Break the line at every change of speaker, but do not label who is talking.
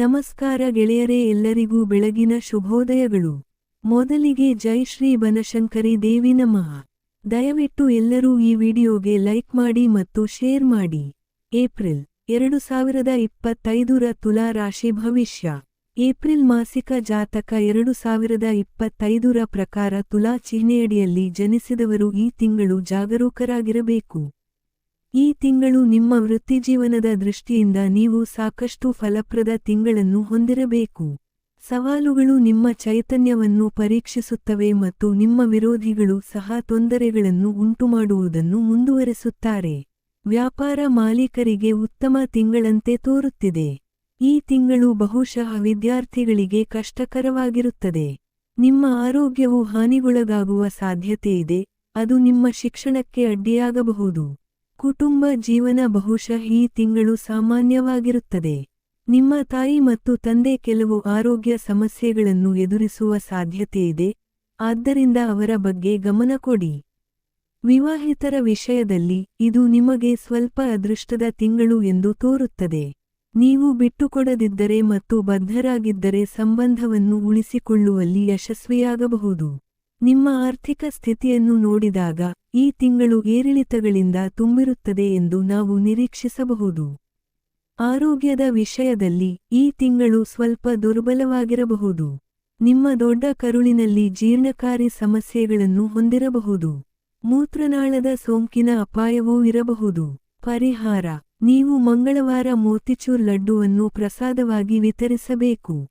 ನಮಸ್ಕಾರ ಗೆಳೆಯರೇ ಎಲ್ಲರಿಗೂ ಬೆಳಗಿನ ಶುಭೋದಯಗಳು. ಮೊದಲಿಗೆ ಜೈ ಶ್ರೀ ಬನಶಂಕರಿ ದೇವಿ ನಮಃ. ದಯವಿಟ್ಟು ಎಲ್ಲರೂ ಈ ವಿಡಿಯೋಗೆ ಲೈಕ್ ಮಾಡಿ ಮತ್ತು ಶೇರ್ ಮಾಡಿ. ಏಪ್ರಿಲ್ ಎರಡು ಸಾವಿರದ ಇಪ್ಪತ್ತೈದರ ತುಲಾ ರಾಶಿ ಭವಿಷ್ಯ. ಏಪ್ರಿಲ್ ಮಾಸಿಕ ಜಾತಕ ಎರಡು ಸಾವಿರದ ಇಪ್ಪತ್ತೈದರ ಪ್ರಕಾರ ತುಲಾ ಚಿಹ್ನೆಯಡಿಯಲ್ಲಿ ಜನಿಸಿದವರು ಈ ತಿಂಗಳು ಜಾಗರೂಕರಾಗಿರಬೇಕು. ಈ ತಿಂಗಳು ನಿಮ್ಮ ವೃತ್ತಿಜೀವನದ ದೃಷ್ಟಿಯಿಂದ ನೀವು ಸಾಕಷ್ಟು ಫಲಪ್ರದ ತಿಂಗಳನ್ನು ಹೊಂದಿರಬೇಕು. ಸವಾಲುಗಳು ನಿಮ್ಮ ಚೈತನ್ಯವನ್ನು ಪರೀಕ್ಷಿಸುತ್ತವೆ ಮತ್ತು ನಿಮ್ಮ ವಿರೋಧಿಗಳು ಸಹ ತೊಂದರೆಗಳನ್ನು ಉಂಟುಮಾಡುವುದನ್ನು ಮುಂದುವರೆಸುತ್ತಾರೆ. ವ್ಯಾಪಾರ ಮಾಲೀಕರಿಗೆ ಉತ್ತಮ ತಿಂಗಳಂತೆ ತೋರುತ್ತಿದೆ. ಈ ತಿಂಗಳು ಬಹುಶಃ ವಿದ್ಯಾರ್ಥಿಗಳಿಗೆ ಕಷ್ಟಕರವಾಗಿರುತ್ತದೆ. ನಿಮ್ಮ ಆರೋಗ್ಯವು ಹಾನಿಗೊಳಗಾಗುವ ಸಾಧ್ಯತೆಯಿದೆ ಅದು ನಿಮ್ಮ ಶಿಕ್ಷಣಕ್ಕೆ ಅಡ್ಡಿಯಾಗಬಹುದು. ಕುಟುಂಬ ಜೀವನ ಬಹುಶಃ ಈ ತಿಂಗಳು ಸಾಮಾನ್ಯವಾಗಿರುತ್ತದೆ. ನಿಮ್ಮ ತಾಯಿ ಮತ್ತು ತಂದೆ ಕೆಲವು ಆರೋಗ್ಯ ಸಮಸ್ಯೆಗಳನ್ನು ಎದುರಿಸುವ ಸಾಧ್ಯತೆಯಿದೆ ಆದ್ದರಿಂದ ಅವರ ಬಗ್ಗೆ ಗಮನ ಕೊಡಿ. ವಿವಾಹಿತರ ವಿಷಯದಲ್ಲಿ ಇದು ನಿಮಗೆ ಸ್ವಲ್ಪ ಅದೃಷ್ಟದ ತಿಂಗಳು ಎಂದು ತೋರುತ್ತದೆ. ನೀವು ಬಿಟ್ಟುಕೊಡದಿದ್ದರೆ ಮತ್ತು ಬದ್ಧರಾಗಿದ್ದರೆ ಸಂಬಂಧವನ್ನು ಉಳಿಸಿಕೊಳ್ಳುವಲ್ಲಿ ಯಶಸ್ವಿಯಾಗಬಹುದು. ನಿಮ್ಮ ಆರ್ಥಿಕ ಸ್ಥಿತಿಯನ್ನು ನೋಡಿದಾಗ ಈ ತಿಂಗಳು ಏರಿಳಿತಗಳಿಂದ ತುಂಬಿರುತ್ತದೆ ಎಂದು ನಾವು ನಿರೀಕ್ಷಿಸಬಹುದು. ಆರೋಗ್ಯದ ವಿಷಯದಲ್ಲಿ ಈ ತಿಂಗಳು ಸ್ವಲ್ಪ ದುರ್ಬಲವಾಗಿರಬಹುದು. ನಿಮ್ಮ ದೊಡ್ಡ ಕರುಳಿನಲ್ಲಿ ಜೀರ್ಣಕಾರಿ ಸಮಸ್ಯೆಗಳನ್ನು ಹೊಂದಿರಬಹುದು. ಮೂತ್ರನಾಳದ ಸೋಂಕಿನ ಅಪಾಯವೂ ಇರಬಹುದು. ಪರಿಹಾರ, ನೀವು ಮಂಗಳವಾರ ಮೋತಿಚೂರ್ ಲಡ್ಡುವನ್ನು ಪ್ರಸಾದವಾಗಿ ವಿತರಿಸಬೇಕು.